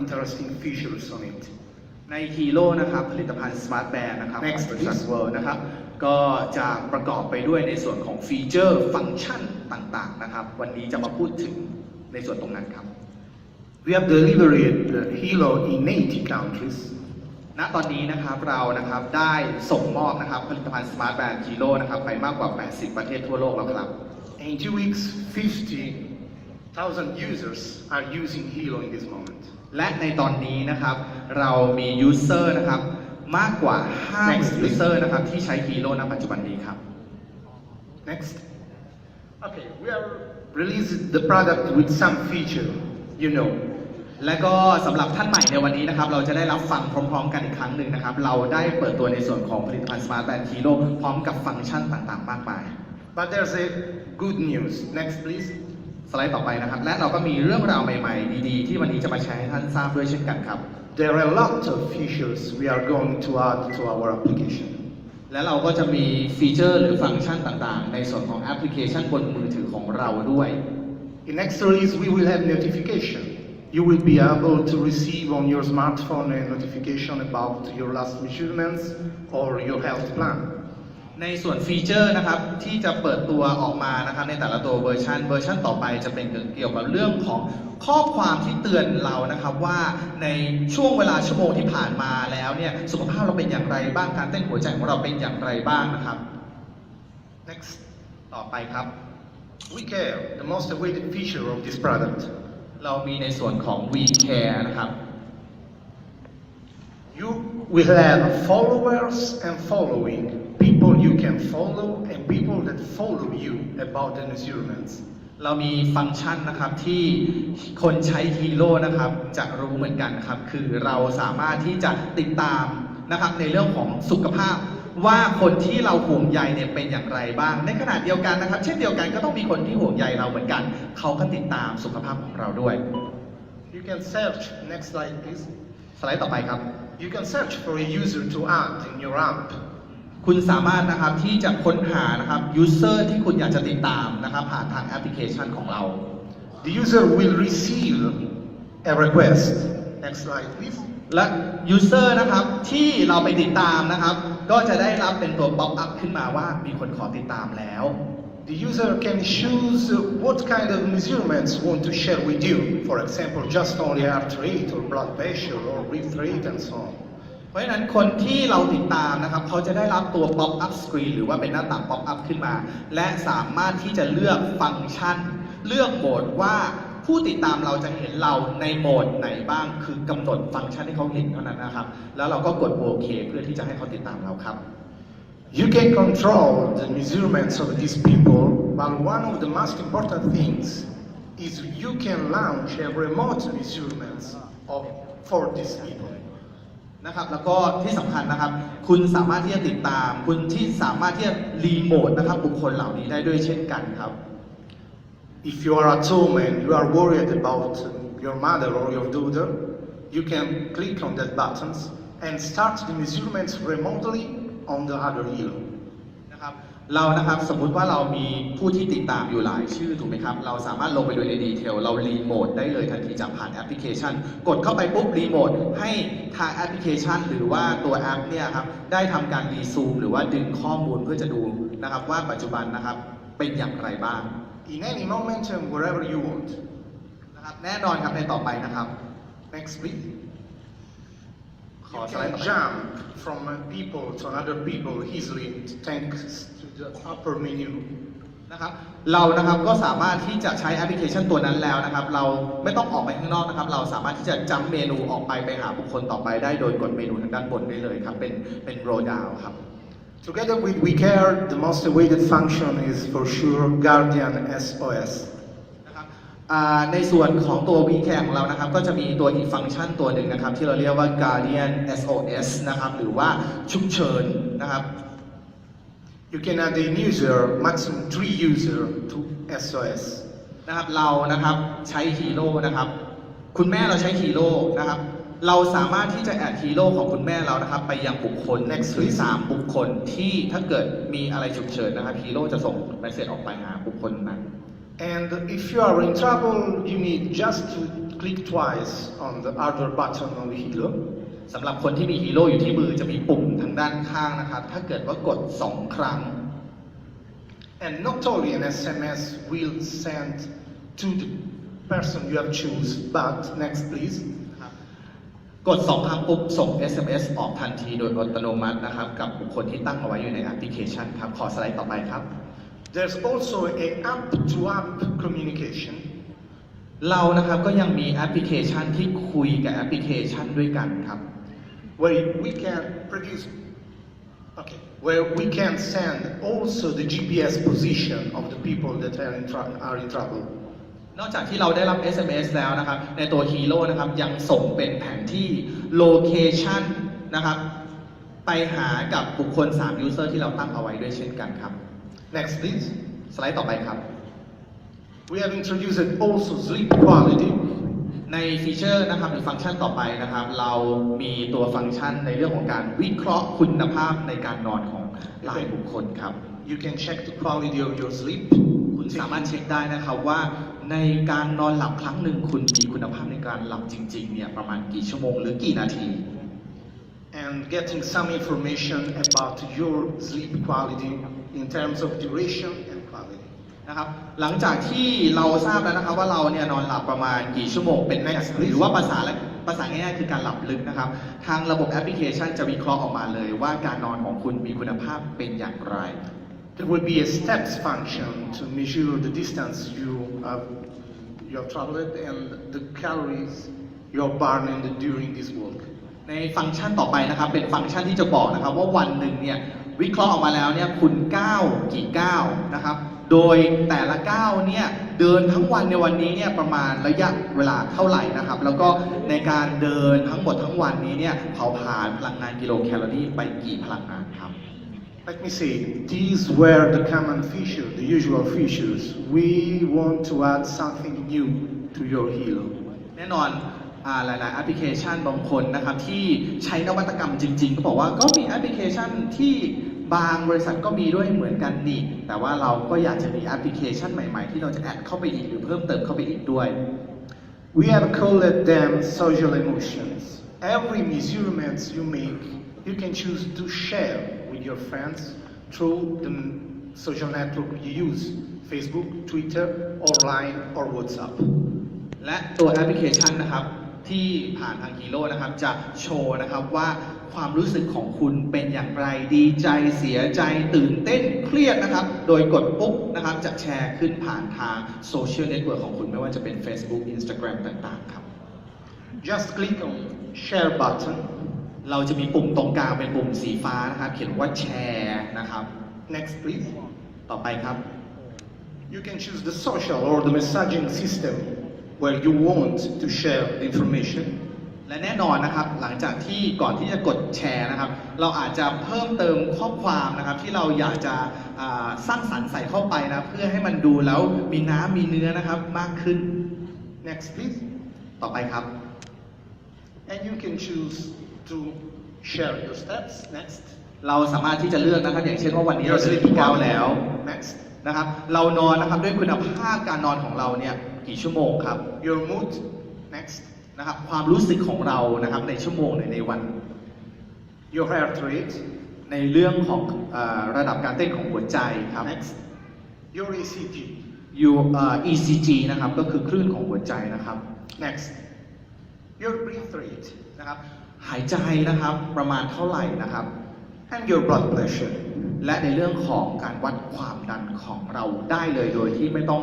interesting features on it. ในฮีโร่นะครับผลิตภัณฑ์ Smart Band นะครับ Next, ของบริษัท please. World นะครับ ก็จะประกอบไปด้วยในส่วนของฟีเจอร์ฟังก์ชันต่างๆนะครับ วันนี้จะมาพูดถึงในส่วนตรงนั้นครับ We have delivered the Hilo in 80 countries. ณตอนนี้นะครับเรานะครับได้ส่งมอบนะครับผลิตภัณฑ์ Smart Band Hero นะครับไปมากกว่า 80 ประเทศทั่วโลกแล้วครับ In two weeks, 50,000 users are using Hilo in this moment. และในตอนนี้นะครับ เรามียูเซอร์นะครับ มากกว่า Next, 50,000 please. ยูเซอร์นะครับ ที่ใช้ฮีโร่ณปัจจุบันนี้ครับ Next. Okay, we are released the product with some feature, you know. และก็สำหรับท่านใหม่ในวันนี้นะครับ เราจะได้รับฟังพร้อมๆ กันอีกครั้งหนึ่งนะครับ เราได้เปิดตัวในส่วนของผลิตภัณฑ์ Smart Band Hero พร้อมกับฟังก์ชันต่างๆ มากมาย But there's a good news. Next, please. สไลด์ต่อไปนะครับ และเราก็มีเรื่องราวใหม่ๆ ดีๆ ที่วันนี้จะมาแชร์ให้ท่านทราบด้วยเช่นกันครับ There are a lot of features we are going to add to our application. และเราก็จะมีฟีเจอร์หรือฟังก์ชันต่างๆ ในส่วนของแอปพลิเคชันบนมือถือของเราด้วย In next release, we will have notification. You will be able to receive on your smartphone a notification about your last measurements or your health plan. ในส่วนฟีเจอร์นะครับที่จะเปิดตัวออกมานะครับในแต่ละตัวเวอร์ชันเวอร์ชันต่อไปจะเป็นเกี่ยวกับเรื่องของข้อความที่เตือนเรานะครับว่าในช่วงเวลาชั่วโมงที่ผ่านมาแล้วเนี่ยสุขภาพเราเป็นอย่างไรบ้างการเต้นหัวใจของเราเป็นอย่างไรบ้างนะครับ Next, ต่อไปครับ we care, the most awaited feature of this product. เรามีในส่วนของ We Care นะครับ You will have followers and following, can follow and people that follow you about the measurements. เรามีฟังก์ชันนะครับที่คนใช้ฮีโร่นะครับจะรู้เหมือนกันนะครับ คือเราสามารถที่จะติดตามนะครับในเรื่องของสุขภาพ ว่าคนที่เราห่วงใยเนี่ยเป็นอย่างไรบ้าง ในขณะเดียวกันนะครับ เช่นเดียวกันก็ต้องมีคนที่ห่วงใยเราเหมือนกัน เขาก็ติดตามสุขภาพของเราด้วย You can search, next slide please. สไลด์ต่อไปครับ You can search for a user to add in your app. คุณสามารถนะครับที่จะค้นหานะครับยูเซอร์ที่คุณอยากจะติดตามนะครับผ่านทางแอปพลิเคชันของเรา The user will receive a request. Next slide please. และยูเซอร์นะครับที่เราไปติดตามนะครับ ก็จะได้รับเป็นตัวป๊อปอัพขึ้นมาว่ามีคนขอติดตามแล้ว The user can choose what kind of measurements want to share with you. For example, just only heart rate or blood pressure or breath rate and so on. เพราะฉะนั้นคนที่เราติดตามนะครับเขาจะได้รับตัวป๊อปอัพสกรีนหรือว่าเป็นหน้าต่างป๊อปอัพขึ้นมา และสามารถที่จะเลือกฟังก์ชัน เลือกโหมดว่าผู้ติดตามเราจะเห็นเราในโหมดไหนบ้าง คือกำหนดฟังก์ชันที่เขาเห็นเท่านั้นนะครับ แล้วเราก็กดโอเคเพื่อที่จะให้เขาติดตามเราครับ You can control the measurements of these people, but one of the most important things is you can launch a remote measurements of, for these people. นะครับ แล้วก็ที่สำคัญนะครับ คุณสามารถที่จะติดตาม คุณที่สามารถที่จะรีโมทนะครับบุคคลเหล่านี้ได้ด้วยเช่นกันครับ If you are at home and you are worried about your mother or your daughter, you can click on that buttons and start the measurements remotely on the other hilo. นะครับเรานะครับสมมุติว่าเรามีผู้ที่ติดตามอยู่หลายชื่อถูกไหมครับ เราสามารถลงไปดูในดีเทลเรารีโมทได้เลยทันทีจากผ่านแอปพลิเคชัน กดเข้าไปปุ๊บรีโมทให้ทางแอปพลิเคชัน หรือว่าตัวแอปเนี่ยครับได้ทำการรีซูมหรือว่าดึงข้อมูลเพื่อจะดูนะครับว่าปัจจุบันนะครับเป็นอย่างไรบ้าง In any moment and wherever you want. นะครับแน่นอนครับในต่อไปนะครับ Next, please. ขอ You สไลด์ can ต่อไป jump from uh, people to another people easily thanks to the upper menu. นะครับเรานะครับก็สามารถที่จะใช้แอปพลิเคชันตัวนั้นแล้วนะครับ เราไม่ต้องออกไปข้างนอกนะครับ เราสามารถที่จะจำเมนูออกไปไปหาบุคคลต่อไปได้โดยกดเมนูทางด้านบนได้เลยครับ เป็นเป็นโรดาวครับ Together with WeCare, the most awaited function is for sure Guardian SOS. นะครับอ่าในส่วนของตัว v c a ของเรานะครับ ก็จะมีตัวอีกฟังก์ชันตัวหนึ่งนะครับ ที่เราเรียกว่า Guardian SOS นะครับ หรือว่าฉุกเฉินนะครับ You can add a user, maximum three user to SOS. นะครับเรานะครับใช้ฮีโร่นะครับ คุณแม่เราใช้ฮีโร่นะครับ เราสามารถที่จะแอดฮีโร่ของคุณแม่เรานะครับ ไปยังบุคคล next หรือ3บุคคลที่ถ้าเกิดมีอะไรฉุกเฉินนะครับฮีโร่จะส่งเมสเซจออกไปหาบุคคลนั้น And if you are in trouble, you need just to click twice on the hardware button on the Hilo. สำหรับคนที่มีฮีโร่อยู่ที่มือจะมีปุ่มทางด้านข้างนะครับ ถ้าเกิดว่ากด 2 ครั้ง And not only an SMS will send to the person you have choose, but next please. กด 2 ครั้งปุ๊บส่ง SMS ออกทันทีโดยอัตโนมัตินะครับ กับบุคคลที่ตั้งเอาไว้อยู่ในแอปพลิเคชันครับ ขอสไลด์ต่อไปครับ There's also a app-to-app communication เรานะครับก็ยังมีแอปพลิเคชันที่คุยกับแอปพลิเคชันด้วยกันครับ where we can produce, okay, where we can send also the GPS position of the people that are in, trou- are in trouble. นอกจากที่เราได้รับ SMS แล้วนะครับ ในตัวฮีโร่นะครับ ยังส่งเป็นแผนที่โลเคชันนะครับ ไปหากับบุคคล 3 user ที่เราตั้งเอาไว้ด้วยเช่นกันครับ Next, please. สไลด์ต่อไปครับ We have introduced also sleep quality ในฟีเจอร์นะครับหรือฟังก์ชันต่อไปนะครับ เรามีตัวฟังก์ชันในเรื่องของการวิเคราะห์คุณภาพในการนอนของรายบุคคลครับ You can check the quality of your sleep. คุณสามารถเช็คได้นะครับว่าในการนอนหลับครั้งหนึ่งคุณมีคุณภาพในการหลับจริงๆเนี่ยประมาณกี่ชั่วโมงหรือกี่นาที and getting some information about your sleep quality in terms of duration and quality. นะครับหลังจากที่เราทราบแล้วนะครับว่าเราเนี่ยนอนหลับประมาณกี่ชั่วโมงเป็น Next, หรือว่าภาษาและภาษาง่ายๆคือการหลับลึกนะครับ ทางระบบแอปพลิเคชันจะวิเคราะห์ออกมาเลยว่าการนอนของคุณมีคุณภาพเป็นอย่างไร There will be a steps function to measure the distance you have, you have traveled and the calories you are burning during this walk. ในฟังก์ชันต่อไปนะครับเป็นฟังก์ชันที่จะบอกนะครับว่าวันหนึ่งเนี่ย วิเคราะห์ออกมาแล้วเนี่ยคุณก้าวกี่ก้าวนะครับ โดยแต่ละก้าวเนี่ยเดินทั้งวันในวันนี้เนี่ยประมาณระยะเวลาเท่าไหร่นะครับ แล้วก็ในการเดินทั้งหมดทั้งวันนี้เนี่ยเผาผลาญพลังงานกิโลแคลอรี่ไปกี่พลังงานครับ Let me say, these were the common features, the usual features. We want to add something new to your hero. แน่นอนอ่า หลาย ๆ แอปพลิเคชันบางคนนะครับที่ใช้นวัตกรรมจริง ๆ ก็บอกว่าก็มีแอปพลิเคชันที่บางบริษัทก็มีด้วยเหมือนกันนี่ แต่ว่าเราก็อยากจะมีแอปพลิเคชันใหม่ ๆ ที่เราจะแอดเข้าไปอีกหรือเพิ่มเติมเข้าไปอีกด้วย We have called them social emotions. Every measurement you make, you can choose to share with your friends through the social network you use, Facebook, Twitter, or Line, or WhatsApp. และตัวแอปพลิเคชันนะครับ ที่ผ่านทางฮีโร่นะครับ จะโชว์นะครับว่าความรู้สึกของคุณเป็นอย่างไรดีใจเสียใจตื่นเต้นเครียดนะครับ โดยกดปุ๊บนะครับ จะแชร์ขึ้นผ่านทางโซเชียลเน็ตเวิร์กของคุณ ไม่ว่าจะเป็น Facebook Instagram ต่างๆครับ Just click on share button. เราจะมีปุ่มตรงกลางเป็นปุ่มสีฟ้านะครับ เขียนว่าแชร์นะครับ Next, please. ต่อไปครับ You can choose the social or the messaging system where you want to share the information. และแน่นอนนะครับ หลังจากที่ก่อนที่จะกดแชร์นะครับ เราอาจจะเพิ่มเติมข้อความนะครับ ที่เราอยากจะสร้างสรรค์ใส่เข้าไปนะ เพื่อให้มันดูแล้วมีน้ำมีเนื้อนะครับมากขึ้น Next, please. ต่อไปครับ And you can choose to share your steps. Next. เราสามารถที่จะเลือกนะครับ อย่างเช่นว่าวันนี้เราเดินกี่ก้าวแล้ว Next. นะครับ เรานอนนะครับด้วยคุณภาพการนอนของเราเนี่ยกี่ชั่วโมงครับ Your mood. Next. นะครับความรู้สึกของเรานะครับในชั่วโมงหรือในวัน Your heart rate. ในเรื่องของอาระดับการเต้นของหัวใจครับ Next. Your ECG. U เอ่อ ECG นะครับก็คือคลื่นของหัวใจนะครับ Next. Your breath rate. นะครับหายใจนะครับประมาณเท่าไหร่นะครับ And your blood pressure. และในเรื่องของการวัดความดันของเราได้เลยโดยที่ไม่ต้อง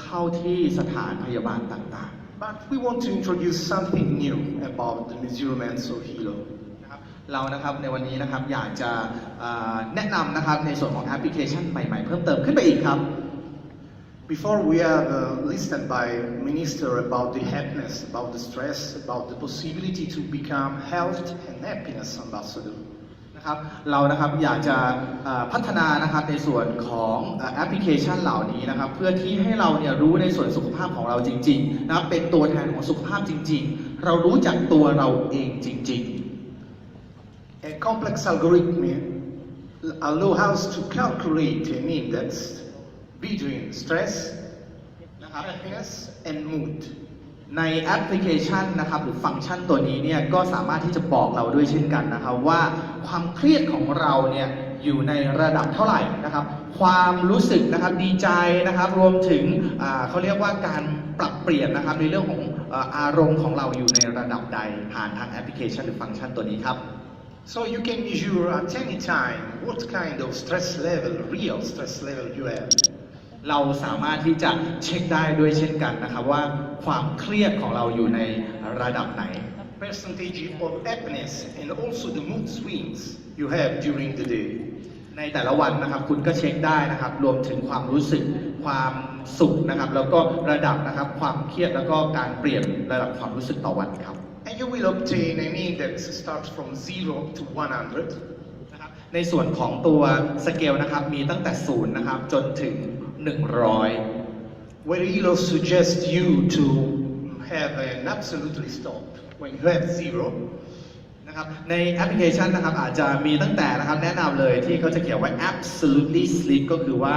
เข้าที่สถานพยาบาลต่าง But we want to introduce something new about the measurements of Hilo. เรานะครับในวันนี้นะครับอยากจะแนะนำนะครับในส่วนของแอปพลิเคชันใหม่ ๆ เพิ่มเติมขึ้นไปอีกครับ Before we have uh, listened by Minister about the happiness, about the stress, about the possibility to become health and happiness ambassador. นะครับเรานะครับอยากจะพัฒนานะครับในส่วนของแอปพลิเคชันเหล่านี้นะครับเพื่อที่ให้เราเนี่ยรู้ในส่วนสุขภาพของเราจริงๆนะครับเป็นตัวแทนของสุขภาพจริง ๆ เรารู้จักตัวเราเองจริง A complex algorithm allows us to calculate an index between stress, ๆนะครับ happiness, and mood. ในแอปพลิเคชันนะครับหรือฟังก์ชันตัวนี้เนี่ยก็สามารถที่จะบอกเราด้วยเช่นกันนะครับว่าความเครียดของเราเนี่ยอยู่ในระดับเท่าไหร่นะครับ ความรู้สึกนะครับดีใจนะครับ รวมถึงเขาเรียกว่าการปรับเปลี่ยนนะครับในเรื่องของอาอารมณ์ของเราอยู่ในระดับใดผ่านทางแอปพลิเคชันหรือฟังก์ชันตัวนี้ครับ So you can measure at any time what kind of stress level, real stress level you have. เราสามารถที่จะเช็คได้ด้วยเช่นกันนะครับว่าความเครียดของเราอยู่ในระดับไหน percentage of happiness and also the mood swings you have during the day. ในแต่ละวันนะครับคุณก็เช็คได้นะครับ รวมถึงความรู้สึกความสุขนะครับ แล้วก็ระดับนะครับความเครียดแล้วก็การเปลี่ยนระดับความรู้สึกต่อวันครับ And you will obtain an index starts from 0 to 100. นะครับในส่วนของตัวสเกลนะครับมีตั้งแต่ศูนย์นะครับจนถึง 100 where Elo suggests you to have an absolutely stop when you have zero. นะครับในแอปพลิเคชันนะครับอาจจะมีตั้งแต่นะครับแนะนำเลยที่เขาจะเขียนไว้ absolutely sleep ก็คือว่า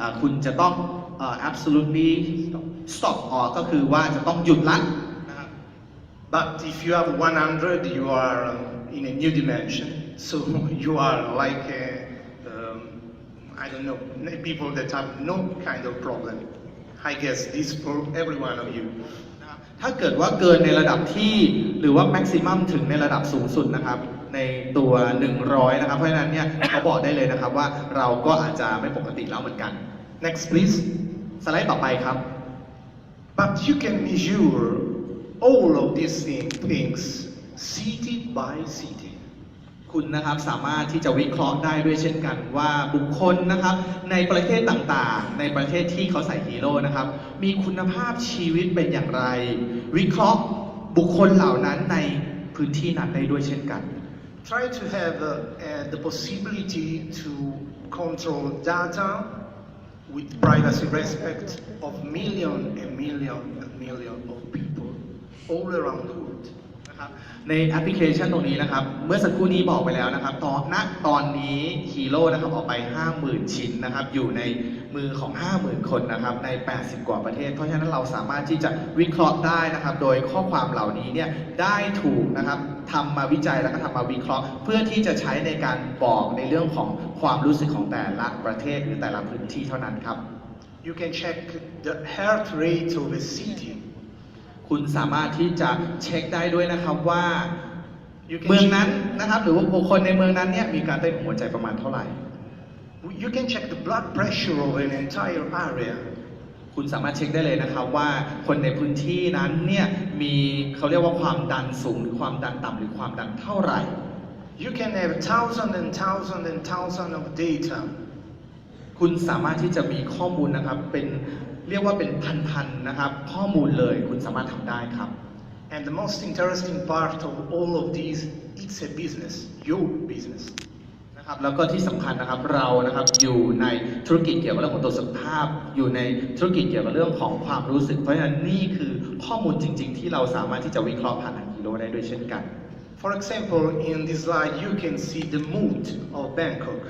อ่าคุณจะต้องเอ่อ absolutely stop ออกก็คือว่าจะต้องหยุดละนะครับ But if you have 100, you are um, in a new dimension. So you are like, a, um, I don't know, people that have no kind of problem. I guess this for every one of you. นะครับถ้าเกิดว่าเกินในระดับที่หรือว่าแม็กซิมัมถึงในระดับสูงสุดนะครับ ในตัว 100 นะครับ เพราะฉะนั้นเนี่ยเขาบอกได้เลยนะครับว่าเราก็อาจจะไม่ปกติแล้วเหมือนกัน Next, please. สไลด์ต่อไปครับ But you can measure all of these thing- things city by city. คุณนะครับสามารถที่จะวิเคราะห์ได้ด้วยเช่นกันว่าบุคคลนะครับในประเทศต่างๆ ในประเทศที่เขาใส่ฮีโร่นะครับ มีคุณภาพชีวิตเป็นอย่างไร วิเคราะห์บุคคลเหล่านั้นในพื้นที่นั้นได้ด้วยเช่นกัน Try to have uh, uh, the possibility to control data with privacy respect of million and million and million of people all around the world. นะครับในแอปพลิเคชันตรงนี้นะครับ เมื่อสักครู่นี้บอกไปแล้วนะครับ ตอนณตอนนี้ฮีโร่นะครับออกไป 50,000 ชิ้นนะครับ อยู่ในมือของ 50,000 คนนะครับ ใน 80 กว่าประเทศ เพราะฉะนั้นเราสามารถที่จะวิเคราะห์ได้นะครับ โดยข้อความเหล่านี้เนี่ยได้ถูกนะครับทำมาวิจัยแล้วก็ทำมาวิเคราะห์ เพื่อที่จะใช้ในการบอกในเรื่องของความรู้สึกของแต่ละประเทศหรือแต่ละพื้นที่เท่านั้นครับ You can check the heart rate of a city. คุณสามารถที่จะเช็คได้ด้วยนะครับว่า You เมือง can, นั้นนะครับ หรือว่าบุคคลในเมืองนั้นเนี่ยมีการเต้นของหัวใจประมาณเท่าไหร่ you can check the blood pressure of an entire area. คุณสามารถเช็คได้เลยนะครับว่าคนในพื้นที่นั้นเนี่ยมีเขาเรียกว่าความดันสูงหรือความดันต่ำหรือความดันเท่าไหร่ You can have thousand and thousand and thousand of data คุณสามารถที่จะมีข้อมูลนะครับเป็น เรียกว่าเป็นพันๆนะครับ ข้อมูลเลยคุณสามารถทำได้ครับ And the most interesting part of all of these, it's a business, your business. นะครับแล้วก็ที่สำคัญนะครับเรานะครับอยู่ในธุรกิจเกี่ยวกับเรื่องของตัวสุขภาพ อยู่ในธุรกิจเกี่ยวกับเรื่องของความรู้สึก เพราะฉะนั้นนี่คือข้อมูลจริง ๆ ที่เราสามารถที่จะวิเคราะห์ผ่านทางกิโลได้ด้วยเช่นกัน For example, in this slide, you can see the mood of Bangkok.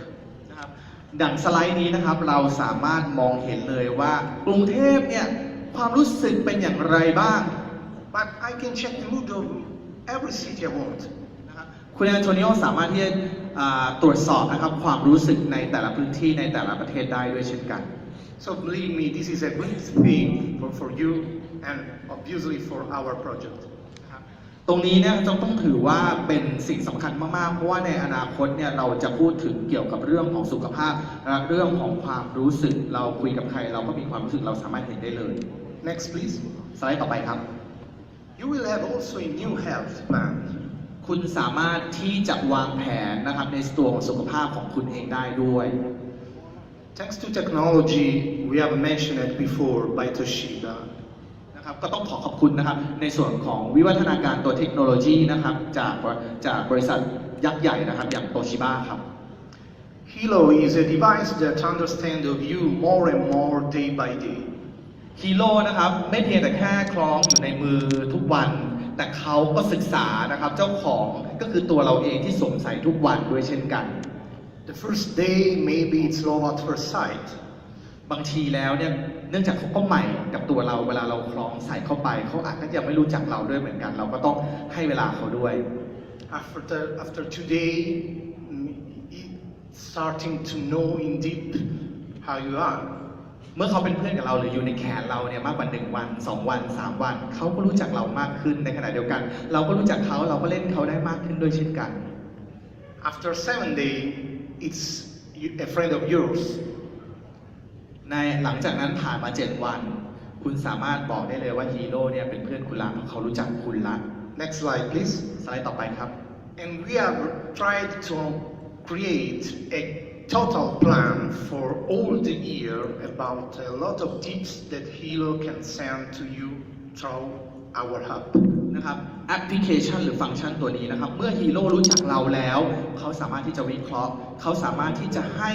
ดังสไลด์นี้นะครับ เราสามารถมองเห็นเลยว่ากรุงเทพเนี่ยความรู้สึกเป็นอย่างไรบ้าง But I can check the mood of every city I want. นะครับคุณแอนโทนิโอสามารถที่จะตรวจสอบนะครับความรู้สึกในแต่ละพื้นที่ในแต่ละประเทศได้ด้วยเช่นกัน So believe me, this is a good thing for, for you and obviously for our project. นะครับตรงนี้เนี่ยต้องต้องถือว่าเป็นสิ่งสำคัญมากๆ เพราะว่าในอนาคตเนี่ยเราจะพูดถึงเกี่ยวกับเรื่องของสุขภาพและเรื่องของความรู้สึกเราคุยกับใคร เราก็มีความรู้สึกเราสามารถเห็นได้เลย Next, please. สไลด์ต่อไปครับ You will have also a new health plan. คุณสามารถที่จะวางแผนนะครับในตัวของสุขภาพของคุณเองได้ด้วย Thanks to technology, we have mentioned it before by Toshiba. นะครับก็ต้องขอขอบคุณนะครับในส่วนของวิวัฒนาการตัวเทคโนโลยีนะครับจากจากบริษัทยักษ์ใหญ่นะครับอย่างโตชิบ้าครับ Hilo is a device that understands of you more and more day by day. ฮีโร่นะครับไม่เพียงแต่แค่คล้องอยู่ในมือทุกวัน แต่เขาก็ศึกษานะครับเจ้าของก็คือตัวเราเองที่สวมใส่ทุกวันด้วยเช่นกัน The first day, maybe it's love at first sight. บางทีแล้วเนี่ยเนื่องจากเขาก็ใหม่กับตัวเราเวลาเราคล้องใส่เข้าไป เขาอาจจะยังไม่รู้จักเราด้วยเหมือนกัน เราก็ต้องให้เวลาเขาด้วย After, after today, mm, it- starting to know in deep how you are. เมื่อเขาเป็นเพื่อนกับเราหรืออยู่ในแขนเราเนี่ยมากกว่า 1 วัน 2 วัน 3 วัน เขาก็รู้จักเรามากขึ้นในขณะเดียวกัน เราก็รู้จักเขาเราก็เล่นเขาได้มากขึ้นด้วยเช่นกัน After seven days, it's you- a friend of yours. ในหลังจากนั้นผ่านมา 7 วัน คุณสามารถบอกได้เลยว่าฮีโร่เนี่ยเป็นเพื่อนคุณละเพราะเขารู้จักคุณละ Next slide, please. สไลด์ต่อไปครับ And we have tried to create a total plan for all the year about a lot of tips that Hilo can send to you through our hub. นะครับแอปพลิเคชันหรือฟังก์ชันตัวนี้นะครับ เมื่อฮีโร่รู้จักเราแล้ว เขาสามารถที่จะวิเคราะห์ เขาสามารถที่จะให้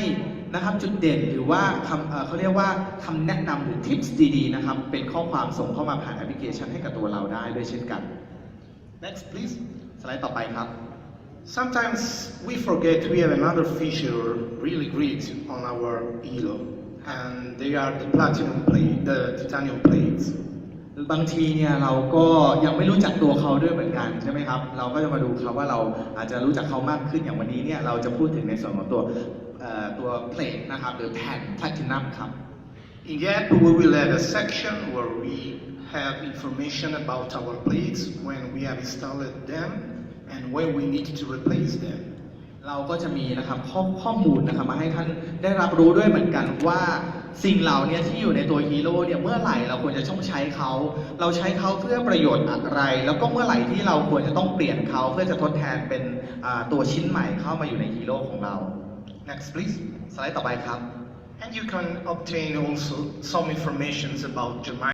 นะครับจุดเด่นหรือว่าคำเเขาเรียกว่าคำแนะนำหรือทิปส์ดีๆนะครับเป็นข้อความส่งเข้ามาผ่านแอปพลิเคชันให้กับตัวเราได้ด้วยเช่นกัน Next, please. สไลด์ต่อไปครับ Sometimes we forget we have another feature really great on our Hilo, and they are the platinum plate, the titanium plates. บางทีเนี่ยเราก็ยังไม่รู้จักตัวเขาด้วยเหมือนกันใช่ไหมครับ เราก็จะมาดูครับว่าเราอาจจะรู้จักเขามากขึ้นอย่างวันนี้เนี่ยเราจะพูดถึงในส่วนของตัว ตัวเพลทนะครับหรือแผ่นแพลตินัมครับ In the app, we will have a section where we have information about our plates when we have installed them and when we need to replace them. เราก็จะมีนะครับข้อข้อมูลนะครับมาให้ท่านได้รับรู้ด้วยเหมือนกันว่าสิ่งเหล่านี้ที่อยู่ในตัวฮีโร่เนี่ยเมื่อไหร่เราควรจะต้องใช้เขา เราใช้เขาเพื่อประโยชน์อะไร แล้วก็เมื่อไหร่ที่เราควรจะต้องเปลี่ยนเขาเพื่อจะทดแทนเป็นตัวชิ้นใหม่เข้ามาอยู่ในฮีโร่ของเรา Next, please. สไลด์ต่อไปครับ And you can obtain also some information about Germany.